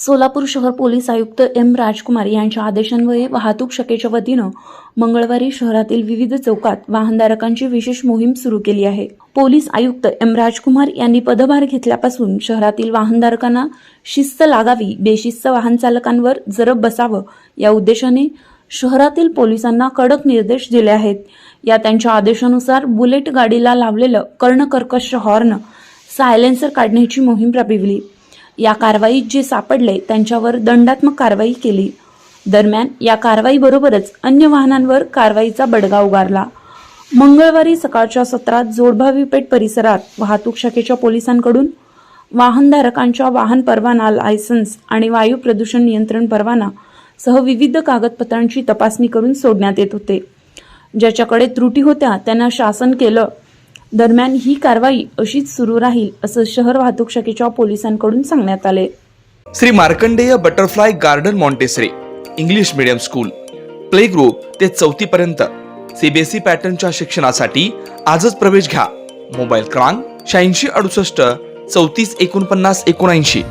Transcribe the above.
सोलापूर शहर पोलीस आयुक्त एम राजकुमार यांच्या आदेशान्वये वाहतूक शाखेच्या वतीनं मंगळवारी शहरातील विविध चौकात वाहनधारकांची विशेष मोहीम सुरू केली आहे. पोलीस आयुक्त एम राजकुमार यांनी पदभार घेतल्यापासून शहरातील वाहनधारकांना शिस्त लागावी बेशिस्त वाहन चालकांवर जरब बसावं या उद्देशाने शहरातील पोलिसांना कडक निर्देश दिले आहेत. या त्यांच्या आदेशानुसार बुलेट गाडीला लावलेलं कर्णकर्कश हॉर्न सायलेन्सर काढण्याची मोहीम राबविली. या कारवाईत जे सापडले त्यांच्यावर दंडात्मक कारवाई केली. दरम्यान या कारवाईबरोबरच अन्य वाहनांवर कारवाईचा बडगा उगारला. मंगळवारी सकाळच्या सत्रात जोडभावी पेठ परिसरात वाहतूक शाखेच्या पोलिसांकडून वाहनधारकांच्या वाहन परवाना लायसन्स आणि वायू प्रदूषण नियंत्रण परवाना सह विविध कागदपत्रांची तपासणी करून सोडण्यात येत होते. ज्याच्याकडे त्रुटी होत्या त्यांना शासन केलं दरम्यान ही कारवाई अशीच सुरू राहील असं शहर वाहतूक शाखेच्या पोलिसांकडून सांगण्यात आले. Shri Markandey butterfly garden Montessori English medium school play group ते चौथी पर्यंत. सीबीएसई पॅटर्नच्या शिक्षणासाठी आजच प्रवेश घ्या. मोबाईल क्रमांक शहाऐंशी अडुसष्ट चौतीस एकोणपन्नास एकोणऐंशी.